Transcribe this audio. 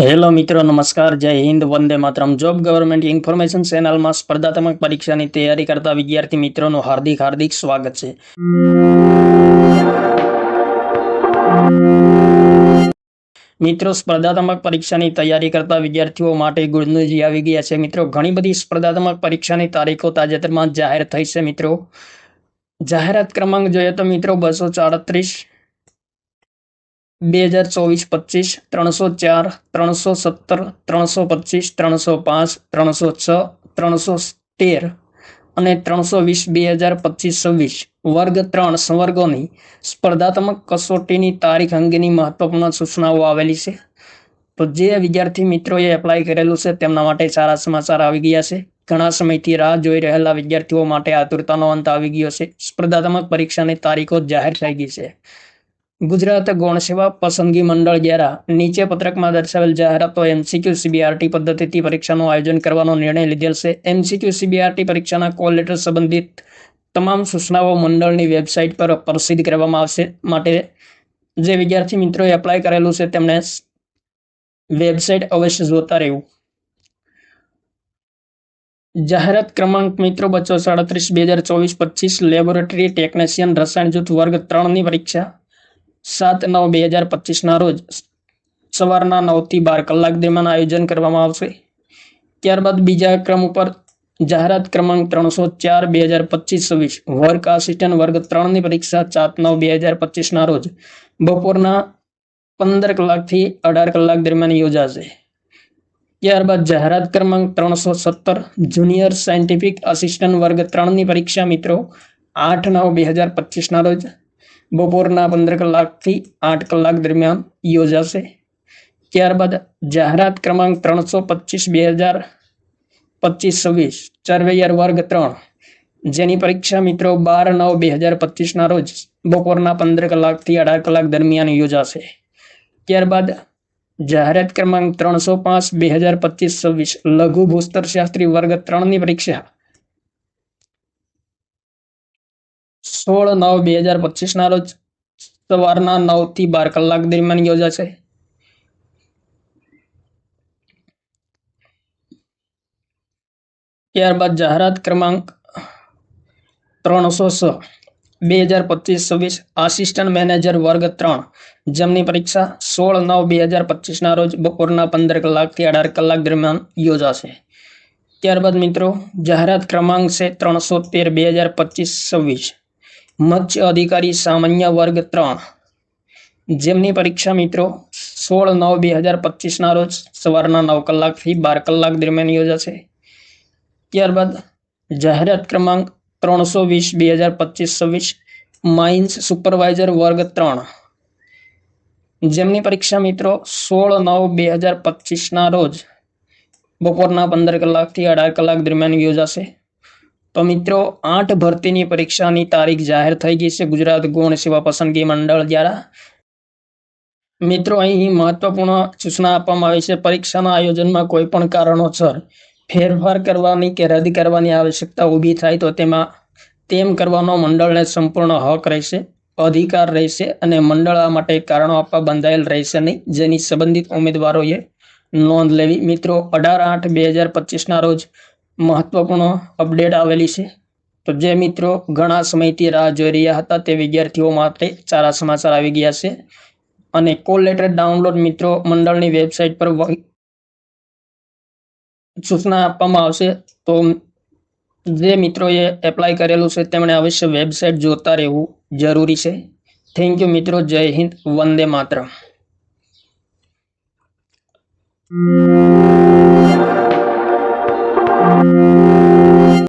Hello મિત્રો, નમસ્કાર, Jai Hind, Vande Mataram. Job government information ચેનલમાં સ્પર્ધાત્મક પરીક્ષાની તૈયારી કરતા વિદ્યાર્થી મિત્રોનું હાર્દિક હાર્દિક સ્વાગત છે. મિત્રો, સ્પર્ધાત્મક પરીક્ષાની તૈયારી કરતા વિદ્યાર્થીઓ માટે ગુડ ન્યૂઝ આવી ગયા છે. મિત્રો, ઘણી બધી સ્પર્ધાત્મક પરીક્ષાની તારીખો તાજેતરમાં જાહેર થઈ છે. મિત્રો, જાહેરાત ક્રમાંક જોઈએ તો મિત્રો, બસો ચાડત્રીસ બે હજાર ચોવીસ, પચીસ, ત્રણસો ચાર, ત્રણસો સત્તર, ત્રણસો પચીસ, ત્રણસો પાંચ, ત્રણસો છ, ત્રણસો તેર અને ત્રણસો વીસ, બે હજાર પચીસ, છવ્વીસ. વર્ગ ત્રણ સંવર્ગોની સ્પર્ધાત્મક કસોટીની તારીખ અંગેની મહત્વપૂર્ણ સૂચનાઓ આવેલી છે. તો જે વિદ્યાર્થી મિત્રોએ એપ્લાય કરેલું છે તેમના માટે સારા સમાચાર આવી ગયા છે. ઘણા સમયથી રાહ જોઈ રહેલા વિદ્યાર્થીઓ માટે આતુરતાનો અંત આવી ગયો છે. સ્પર્ધાત્મક પરીક્ષાની તારીખો જાહેર થઈ ગઈ છે. ગુજરાત ગૌણ સેવા પસંદગી મંડળ દ્વારા નીચે પત્રકમાં દર્શાવેલ જાહેરાતો એમસીક્યુ સીબીઆરટી પદ્ધતિથી પરીક્ષાનું આયોજન કરવાનો નિર્ણય લીધેલ છે. એમસીક્યુ સીબીઆરટી પરીક્ષાના કોલ લેટર સંબંધિત તમામ સૂચનાઓ મંડળની વેબસાઇટ પર પ્રસિદ્ધ કરવામાં આવશે. માટે જે વિદ્યાર્થી મિત્રોએ એપ્લાય કરેલું છે તેમણે વેબસાઇટ અવશ્ય જોતા રહેવું. જાહેરાત ક્રમાંક મિત્રો બચ્ચો સાડત્રીસ, બે હજાર ચોવીસ, પચીસ, લેબોરેટરી ટેકનિશિયન રસાયણ જૂથ વર્ગ ત્રણની પરીક્ષા સાત નવ બે હજાર પચીસના રોજ સવારના નવથી બાર કલાક દરમિયાન આયોજન કરવામાં આવશે. ત્યારબાદ બીજા ક્રમ ઉપર જાહેરાત ક્રમાંક ત્રણસો ચાર બે હજાર પચીસ છવ્વીસ વર્ક આસિસ્ટન્ટ વર્ગ ત્રણની પરીક્ષા સાત નવ બે હજાર પચીસના રોજ બપોરના પંદર કલાકથી અઢાર કલાક દરમિયાન યોજાશે. ત્યારબાદ જાહેરાત ક્રમાંક ત્રણસો સત્તર, જુનિયર સાયન્ટિફિક આસિસ્ટન્ટ વર્ગ ત્રણની પરીક્ષા મિત્રો આઠ નવ બે હજાર પચીસના રોજ બપોરના પંદર કલાકથી આઠ કલાક દરમિયાન યોજાશે. ત્યારબાદ જાહેરાત ક્રમાંક ત્રણસો પચીસ, બે હજાર પચીસ, છવ્વીસ, ચરવૈયર વર્ગ ત્રણ. જેની પરીક્ષા મિત્રો બાર નવ, બે હજાર પચીસના રોજ બપોરના પંદર કલાકથી અઢાર કલાક દરમિયાન યોજાશે. ત્યારબાદ જાહેરાત ક્રમાંક ત્રણસો પાંચ, બે હજાર પચીસ, છવ્વીસ, લઘુ ભૂસ્તરશાસ્ત્રી વર્ગ ત્રણની પરીક્ષા. સોળ, નવ, બે હજાર પચીસના રોજ સવારના નવથી બાર કલાક દરમિયાન યોજાશે ત્યારબાદ જાહેરાત ક્રમાંક ત્રણસો છ બે હજાર પચીસ, છવ્વીસ, આસિસ્ટન્ટ મેનેજર વર્ગ ત્રણ. જેમની પરીક્ષા સોળ, નવ, બે હજાર પચીસના રોજ બપોરના પંદર કલાકથી અઢાર કલાક દરમિયાન યોજાશે. ત્યારબાદ મિત્રો, જાહેરાત ક્રમાંક છે ત્રણસો તેર, બે હજાર પચીસ, છવ્વીસ. મત્સ્ય અધિકારી સામાન્ય વર્ગ ત્રણ. જેમની પરીક્ષા મિત્રો સોળ નવ બે હજાર પચીસના રોજ સવારના નવ કલાકથી બાર કલાક દરમિયાન યોજાશે. ત્યારબાદ જાહેરાત ક્રમાંક ત્રણસો વીસ બે હજાર પચીસ છવ્વીસ માઇન્સ સુપરવાઇઝર વર્ગ ત્રણ. જેમની પરીક્ષા મિત્રો સોળ નવ બે હજાર પચીસના રોજ બપોરના પંદર કલાકથી અઢાર કલાક દરમિયાન યોજાશે. તો મિત્રો, આઠ ભરતીની પરીક્ષાની તારીખ જાહેર થઈ ગઈ છે ગુજરાત ગૌણ સેવા પસંદગી મંડળ દ્વારા. મિત્રો, અહીં મહત્વપૂર્ણ સૂચના આપવામાં આવી છે, પરીક્ષાના આયોજનમાં કોઈ પણ કારણોસર ફેરફાર કરવાની કે રદ કરવાની આવશ્યકતા ઊભી થાય તો તેમાં તેમ કરવાનો મંડળને સંપૂર્ણ હક રહેશે, અધિકાર રહેશે અને મંડળ આ માટે કારણો આપવા બંધાયેલ રહેશે નહીં, જેની સંબંધિત ઉમેદવારોએ નોંધ લેવી. મિત્રો, અઢાર આઠ બે હજાર પચીસના રોજ મહત્વપૂર્ણ અપડેટ આવેલી છે. તો જે મિત્રો ઘણા સમયથી રાહ જોઈ રહ્યા હતા તે વિદ્યાર્થીઓ માટે સારા સમાચાર આવી ગયા છે. અને કોલ લેટર ડાઉનલોડ મિત્રો મંડળની વેબસાઇટ પર સૂચના આપવામાં આવશે. તો જે મિત્રોએ એપ્લાય કરેલું છે તેમણે અવશ્ય વેબસાઇટ જોતા રહેવું જરૂરી છે. થેન્ક યુ મિત્રો, જય હિન્દ, વંદે માતરમ.